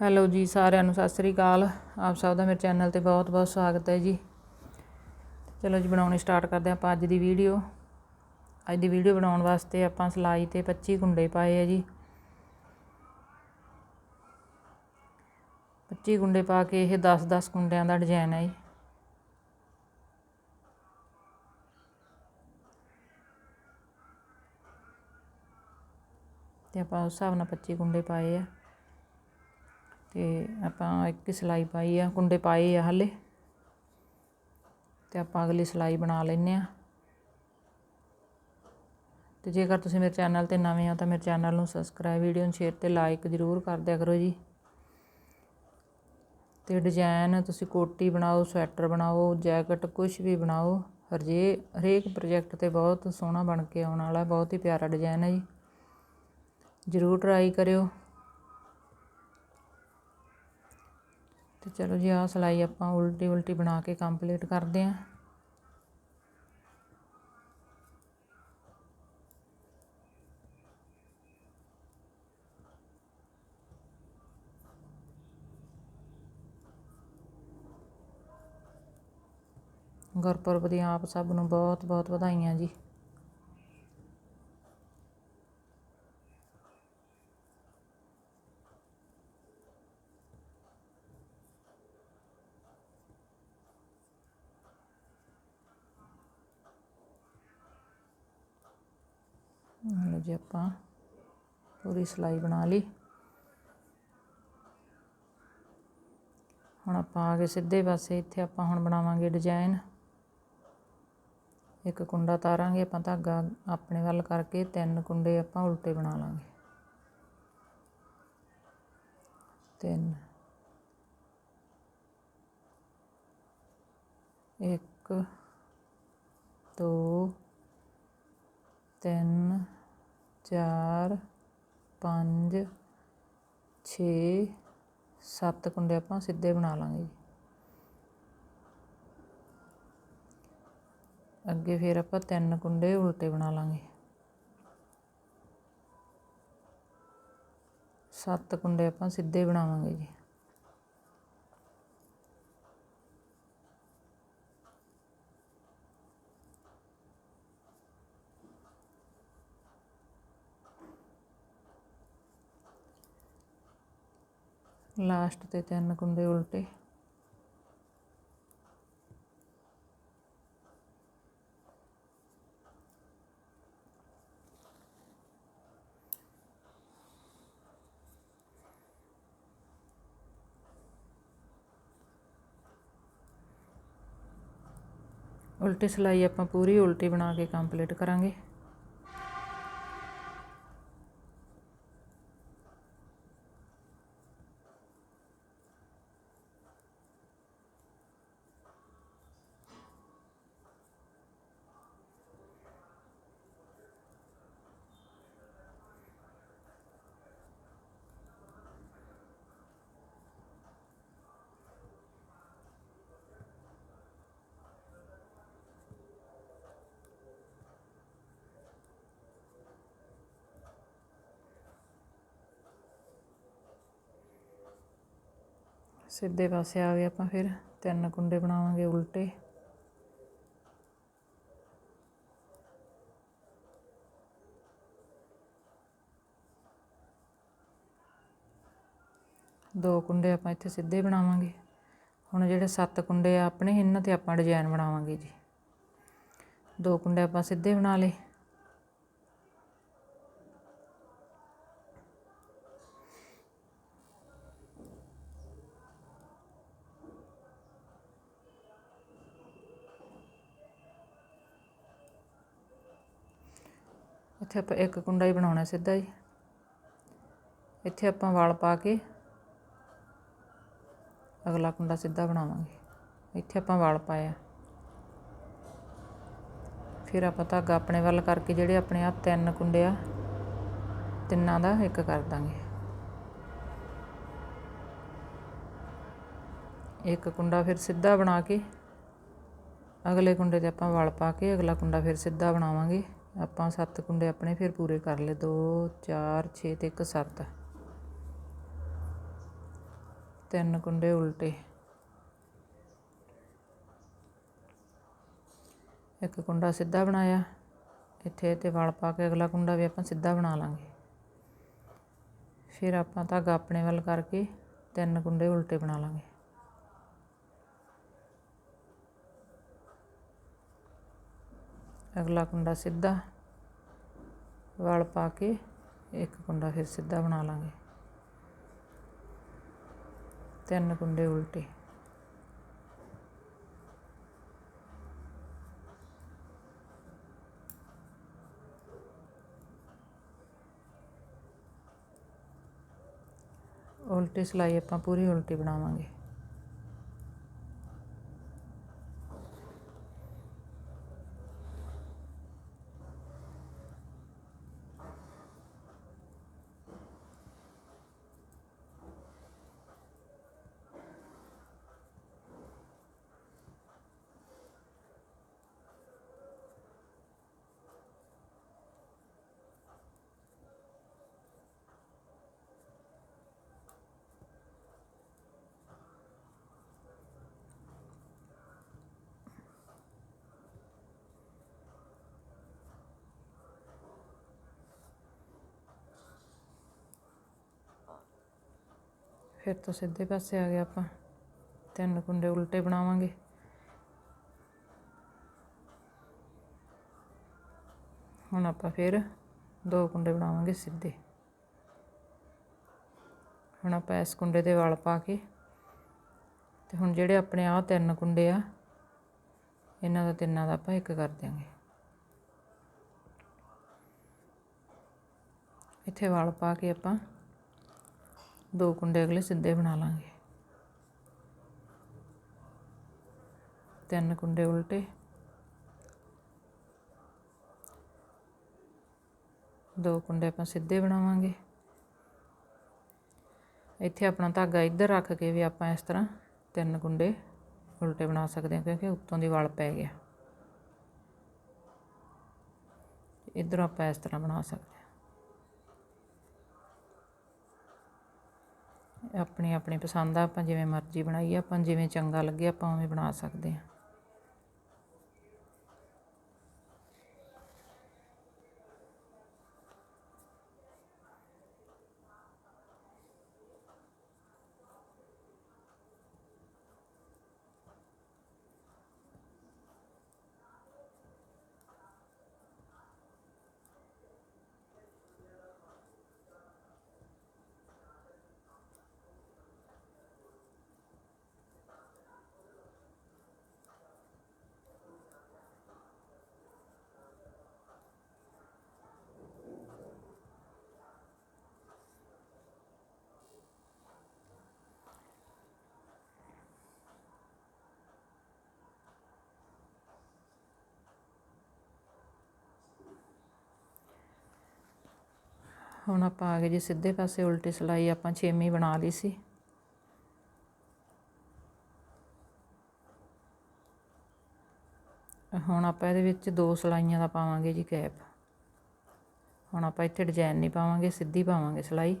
Hello ਜੀ ਸਾਰਿਆਂ ਨੂੰ ਸਤਿ ਸ੍ਰੀ ਅਕਾਲ। ਆਪ ਸਭ ਦਾ ਮੇਰੇ ਚੈਨਲ ਤੇ ਬਹੁਤ ਬਹੁਤ ਸਵਾਗਤ ਹੈ ਜੀ। ਚਲੋ ਜੀ ਬਣਾਉਣੀ ਸਟਾਰਟ ਕਰਦੇ ਹਾਂ ਆਪਾਂ ਅੱਜ ਦੀ ਵੀਡੀਓ। ਅੱਜ ਦੀ ਵੀਡੀਓ ਬਣਾਉਣ ਵਾਸਤੇ ਆਪਾਂ ਸਲਾਈ ਤੇ 25 ਕੁੰਡੇ ਪਾਏ ਆ ਜੀ। 25 ਗੁੰਡੇ ਪਾ ਕੇ ਇਹ 10-10 ਕੁੰਡਿਆਂ ਦਾ ਡਿਜ਼ਾਈਨ ਹੈ ਜੀ। ਤੇ ਆਪਾਂ ਉਸ ਹਿਸਾਬ ਨਾਲ 25 ਕੁੰਡੇ ਪਾਏ ਆ। ਤੇ ਆਪਾਂ ਇੱਕ ਸਿਲਾਈ ਪਾਈ ਆ, ਕੁੰਡੇ ਪਾਏ ਆ ਹਲੇ। ਤੇ ਆਪਾਂ ਅਗਲੀ ਸਿਲਾਈ ਬਣਾ ਲੈਨੇ ਆ। ਤੇ ਜੇਕਰ ਤੁਸੀਂ ਮੇਰੇ ਚੈਨਲ ਤੇ ਨਵੇਂ ਹੋ ਤਾਂ ਮੇਰੇ ਚੈਨਲ ਨੂੰ ਸਬਸਕ੍ਰਾਈਬ ਵੀਡੀਓ ਨੂੰ ਸ਼ੇਅਰ ਤੇ ਲਾਈਕ ਜ਼ਰੂਰ ਕਰ ਦਿਆ ਕਰੋ ਜੀ। ਤੇ ਡਿਜ਼ਾਈਨ ਤੁਸੀਂ ਕੋਟੀ ਬਣਾਓ, ਸਵੈਟਰ ਬਣਾਓ, ਜੈਕਟ ਕੁਝ ਵੀ ਬਣਾਓ, ਹਰਜੇ ਹਰੇਕ ਪ੍ਰੋਜੈਕਟ ਤੇ ਬਹੁਤ ਸੋਹਣਾ ਬਣ ਕੇ ਆਉਣ ਵਾਲਾ, ਬਹੁਤ ਹੀ ਪਿਆਰਾ ਡਿਜ਼ਾਈਨ ਹੈ ਜੀ। ਜ਼ਰੂਰ ਟਰਾਈ ਕਰਿਓ। ਤੇ ਚਲੋ ਜੀ ਆਹ ਸਿਲਾਈ ਆਪਾਂ ਉਲਟੀ ਉਲਟੀ ਬਣਾ ਕੇ ਕੰਪਲੀਟ ਕਰਦੇ ਆਂ ਗੁਰਪੁਰਬ ਦੀਆਂ ਆਪ ਸਭ ਨੂੰ ਬਹੁਤ ਬਹੁਤ ਵਧਾਈਆਂ ਜੀ। ਲਓ ਜੀ ਆਪਾਂ ਪੂਰੀ ਸਿਲਾਈ ਬਣਾ ਲਈ। ਹੁਣ ਆਪਾਂ ਆ ਗਏ ਸਿੱਧੇ ਪਾਸੇ, ਇੱਥੇ ਆਪਾਂ ਹੁਣ ਬਣਾਵਾਂਗੇ ਡਿਜ਼ਾਈਨ ਇੱਕ ਕੁੰਡਾ ਤਾਰਾਂਗੇ, ਆਪਾਂ ਧਾਗਾ ਆਪਣੇ ਵੱਲ ਕਰਕੇ ਤਿੰਨ ਕੁੰਡੇ ਆਪਾਂ ਉਲਟੇ ਬਣਾ ਲਾਂਗੇ। ਤਿੰਨ, ਇੱਕ, ਦੋ, ਤਿੰਨ ਚਾਰ, ਪੰਜ, ਛੇ, ਸੱਤ ਕੁੰਡੇ ਆਪਾਂ ਸਿੱਧੇ ਬਣਾ ਲਾਂਗੇ ਜੀ। ਅੱਗੇ ਫਿਰ ਆਪਾਂ ਤਿੰਨ ਕੁੰਡੇ ਉਲਟੇ ਬਣਾ ਲਾਂਗੇ। ਸੱਤ ਕੁੰਡੇ ਆਪਾਂ ਸਿੱਧੇ ਬਣਾਵਾਂਗੇ ਜੀ। ਲਾਸਟ ਤੇ ਤਿੰਨ ਕੁੰਡੇ ਉਲਟੇ ਉਲਟੀ ਸਿਲਾਈ ਆਪਾਂ ਪੂਰੀ ਉਲਟੀ ਬਣਾ ਕੇ ਕੰਪਲੀਟ ਕਰਾਂਗੇ ਸਿੱਧੇ ਪਾਸੇ ਆ ਗਏ ਆਪਾਂ ਫਿਰ, ਤਿੰਨ ਕੁੰਡੇ ਬਣਾਵਾਂਗੇ ਉਲਟੇ। ਦੋ ਕੁੰਡੇ ਆਪਾਂ ਇੱਥੇ ਸਿੱਧੇ ਬਣਾਵਾਂਗੇ। ਹੁਣ ਜਿਹੜੇ ਸੱਤ ਕੁੰਡੇ ਆ ਆਪਣੇ ਇਹਨਾਂ ਤੇ ਆਪਾਂ ਡਿਜ਼ਾਈਨ ਬਣਾਵਾਂਗੇ ਜੀ। ਦੋ ਕੁੰਡੇ ਆਪਾਂ ਸਿੱਧੇ ਬਣਾ ਲਏ। ਇੱਥੇ ਆਪਾਂ ਇੱਕ ਕੁੰਡਾ ਹੀ ਬਣਾਉਣਾ ਸਿੱਧਾ ਜੀ। ਇੱਥੇ ਆਪਾਂ ਵਾਲ ਪਾ ਕੇ ਅਗਲਾ ਕੁੰਡਾ ਸਿੱਧਾ ਬਣਾਵਾਂਗੇ। ਇੱਥੇ ਆਪਾਂ ਵਾਲ ਪਾਇਆ। ਫਿਰ ਆਪਾਂ ਧਾਗਾ ਆਪਣੇ ਵੱਲ ਕਰਕੇ ਜਿਹੜੇ ਆਪਣੇ ਆ ਤਿੰਨ ਕੁੰਡੇ ਆ, ਤਿੰਨਾਂ ਦਾ ਇੱਕ ਕਰ ਦਾਂਗੇ। ਇੱਕ ਕੁੰਡਾ ਫਿਰ ਸਿੱਧਾ ਬਣਾ ਕੇ ਅਗਲੇ ਕੁੰਡੇ ਤੇ ਆਪਾਂ ਵਲ ਪਾ ਕੇ ਅਗਲਾ ਕੁੰਡਾ ਫਿਰ ਸਿੱਧਾ ਬਣਾਵਾਂਗੇ। ਆਪਾਂ ਸੱਤ ਕੁੰਡੇ ਆਪਣੇ ਫਿਰ ਪੂਰੇ ਕਰ ਲਏ। 2 4 6 ਤੇ 1 7 ਤਿੰਨ ਕੁੰਡੇ ਉਲਟੇ। ਇੱਕ ਕੁੰਡਾ ਸਿੱਧਾ ਬਣਾਇਆ। ਇੱਥੇ ਤੇ ਵਲ ਪਾ ਕੇ ਅਗਲਾ ਕੁੰਡਾ ਵੀ ਆਪਾਂ ਸਿੱਧਾ ਬਣਾ ਲਾਂਗੇ। ਫਿਰ ਆਪਾਂ ਧਾਗਾ ਆਪਣੇ ਵੱਲ ਕਰਕੇ ਤਿੰਨ ਕੁੰਡੇ ਉਲਟੇ ਬਣਾ ਲਾਂਗੇ। ਅਗਲਾ ਕੁੰਡਾ ਸਿੱਧਾ ਵਲ ਪਾ ਕੇ ਇੱਕ ਕੁੰਡਾ ਫਿਰ ਸਿੱਧਾ ਬਣਾ ਲਾਂਗੇ ਤਿੰਨ ਕੁੰਡੇ ਉਲਟੇ ਉਲਟੀ ਸਿਲਾਈ ਆਪਾਂ ਪੂਰੀ ਉਲਟੀ ਬਣਾਵਾਂਗੇ ਫਿਰ ਤੋਂ ਸਿੱਧੇ ਪਾਸੇ ਆ ਗਏ ਆਪਾਂ। ਤਿੰਨ ਕੁੰਡੇ ਉਲਟੇ ਬਣਾਵਾਂਗੇ। ਹੁਣ ਆਪਾਂ ਫਿਰ ਦੋ ਕੁੰਡੇ ਬਣਾਵਾਂਗੇ ਸਿੱਧੇ। ਹੁਣ ਆਪਾਂ ਇਸ ਕੁੰਡੇ ਦੇ ਵਾਲ ਪਾ ਕੇ ਤੇ ਹੁਣ ਜਿਹੜੇ ਆਪਣੇ ਆਹ ਤਿੰਨ ਕੁੰਡੇ ਆ, ਇਹਨਾਂ ਦਾ ਤਿੰਨਾਂ ਦਾ ਆਪਾਂ ਇੱਕ ਕਰ ਦਿਆਂਗੇ। ਇੱਥੇ ਵਾਲ ਪਾ ਕੇ ਆਪਾਂ ਦੋ ਕੁੰਡੇ ਅਗਲੇ ਸਿੱਧੇ ਬਣਾ ਲਾਂਗੇ। ਤਿੰਨ ਕੁੰਡੇ ਉਲਟੇ। ਦੋ ਕੁੰਡੇ ਆਪਾਂ ਸਿੱਧੇ ਬਣਾਵਾਂਗੇ। ਇੱਥੇ ਆਪਣਾ ਧਾਗਾ ਇੱਧਰ ਰੱਖ ਕੇ ਵੀ ਆਪਾਂ ਇਸ ਤਰ੍ਹਾਂ ਤਿੰਨ ਕੁੰਡੇ ਉਲਟੇ ਬਣਾ ਸਕਦੇ ਹਾਂ, ਕਿਉਂਕਿ ਉੱਤੋਂ ਦੀ ਵਲ ਪੈ ਗਿਆ। ਇੱਧਰ ਆਪਾਂ ਇਸ ਤਰ੍ਹਾਂ ਬਣਾ ਸਕਦੇ ਹਾਂ ਆਪਣੀ ਆਪਣੀ ਪਸੰਦ ਆ, ਆਪਾਂ ਜਿਵੇਂ ਮਰਜ਼ੀ ਬਣਾਈਏ, ਆਪਾਂ ਜਿਵੇਂ ਚੰਗਾ ਲੱਗੇ ਆਪਾਂ ਉਵੇਂ ਬਣਾ ਸਕਦੇ ਹਾਂ। ਹੁਣ ਆਪਾਂ ਆ ਗਏ ਜੀ ਸਿੱਧੇ ਪਾਸੇ, ਉਲਟੀ ਸਿਲਾਈ ਆਪਾਂ ਛੇਵੀਂ ਬਣਾ ਲਈ ਸੀ। ਹੁਣ ਆਪਾਂ ਇਹਦੇ ਵਿੱਚ ਦੋ ਸਲਾਈਆਂ ਦਾ ਪਾਵਾਂਗੇ ਜੀ ਕੈਪ। ਹੁਣ ਆਪਾਂ ਇੱਥੇ ਡਿਜ਼ਾਈਨ ਨਹੀਂ ਪਾਵਾਂਗੇ, ਸਿੱਧੀ ਪਾਵਾਂਗੇ ਸਿਲਾਈ।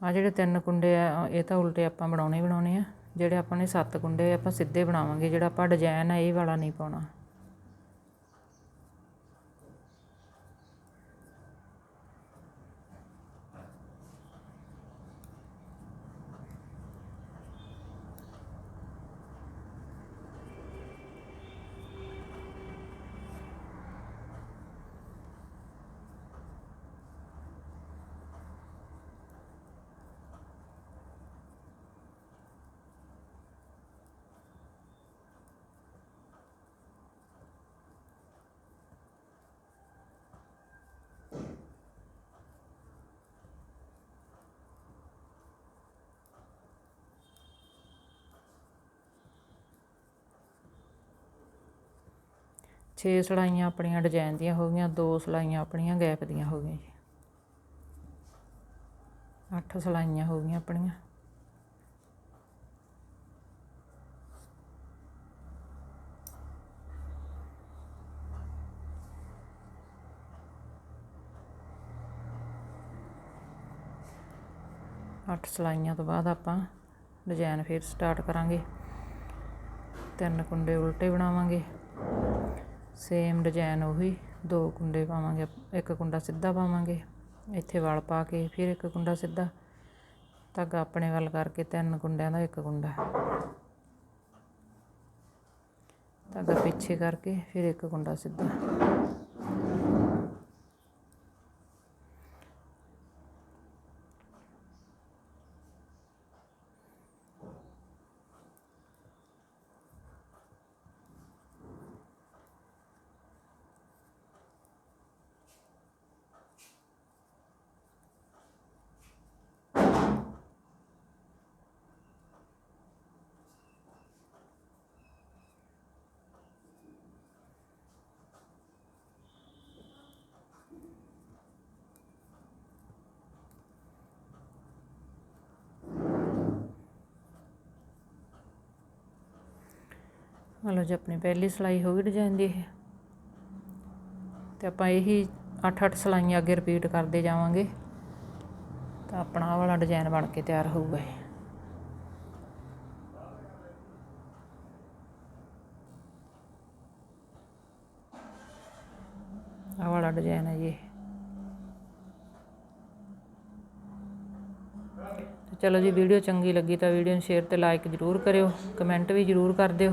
ਆ ਜਿਹੜੇ ਤਿੰਨ ਕੁੰਡੇ ਆ, ਇਹ ਤਾਂ ਉਲਟੇ ਆਪਾਂ ਬਣਾਉਣੇ ਹੀ ਬਣਾਉਣੇ ਆ। ਜਿਹੜੇ ਆਪਾਂ ਨੇ ਸੱਤ ਕੁੰਡੇ ਆਪਾਂ ਸਿੱਧੇ ਬਣਾਵਾਂਗੇ, ਜਿਹੜਾ ਆਪਾਂ ਡਿਜ਼ਾਇਨ ਹੈ ਇਹ ਵਾਲਾ ਨਹੀਂ ਪਾਉਣਾ। ਛੇ ਸਲਾਈਆਂ ਆਪਣੀਆਂ ਡਿਜ਼ਾਈਨ ਦੀਆਂ ਹੋ ਗਈਆਂ, ਦੋ ਸਲਾਈਆਂ ਆਪਣੀਆਂ ਗੈਪ ਦੀਆਂ ਹੋ ਗਈਆਂ ਜੀ। 8 ਸਲਾਈਆਂ ਹੋ ਗਈਆਂ ਆਪਣੀਆਂ। ਅੱਠ ਸਲਾਈਆਂ ਤੋਂ ਬਾਅਦ ਆਪਾਂ ਡਿਜ਼ਾਈਨ ਫੇਰ ਸਟਾਰਟ ਕਰਾਂਗੇ। ਤਿੰਨ ਕੁੰਡੇ ਉਲਟੇ ਬਣਾਵਾਂਗੇ। ਸੇਮ ਡਿਜ਼ਾਇਨ ਉਹੀ, ਦੋ ਕੁੰਡੇ ਪਾਵਾਂਗੇ ਇੱਕ ਕੁੰਡਾ ਸਿੱਧਾ ਪਾਵਾਂਗੇ, ਇੱਥੇ ਵਲ ਪਾ ਕੇ ਫਿਰ ਇੱਕ ਕੁੰਡਾ ਸਿੱਧਾ। ਧਾਗਾ ਆਪਣੇ ਵੱਲ ਕਰਕੇ ਤਿੰਨ ਕੁੰਡਿਆਂ ਦਾ ਇੱਕ ਕੁੰਡਾ। ਧਾਗਾ ਪਿੱਛੇ ਕਰਕੇ ਫਿਰ ਇੱਕ ਕੁੰਡਾ ਸਿੱਧਾ। ਲਓ ਜੀ, ਆਪਣੀ ਪਹਿਲੀ ਸਿਲਾਈ ਹੋ ਗਈ ਡਿਜ਼ਾਈਨ ਦੀ ਇਹ। ਤੇ ਆਪਾਂ ਇਹੀ 8-8 ਸਿਲਾਈਆਂ ਅੱਗੇ ਰਿਪੀਟ ਕਰਦੇ ਜਾਵਾਂਗੇ। ਤਾਂ ਆਪਣਾ ਆਹ ਵਾਲਾ ਡਿਜ਼ਾਈਨ ਬਣ ਕੇ ਤਿਆਰ ਹੋਊਗਾ ਇਹ। ਆਹ ਵਾਲਾ ਡਿਜ਼ਾਈਨ ਹੈ ਜੀ ਚਲੋ ਜੀ ਵੀਡੀਓ ਚੰਗੀ ਲੱਗੀ ਤਾਂ ਵੀਡੀਓ ਨੂੰ ਸ਼ੇਅਰ ਤੇ ਲਾਈਕ ਜ਼ਰੂਰ ਕਰਿਓ ਕਮੈਂਟ ਵੀ ਜ਼ਰੂਰ ਕਰ ਦਿਓ।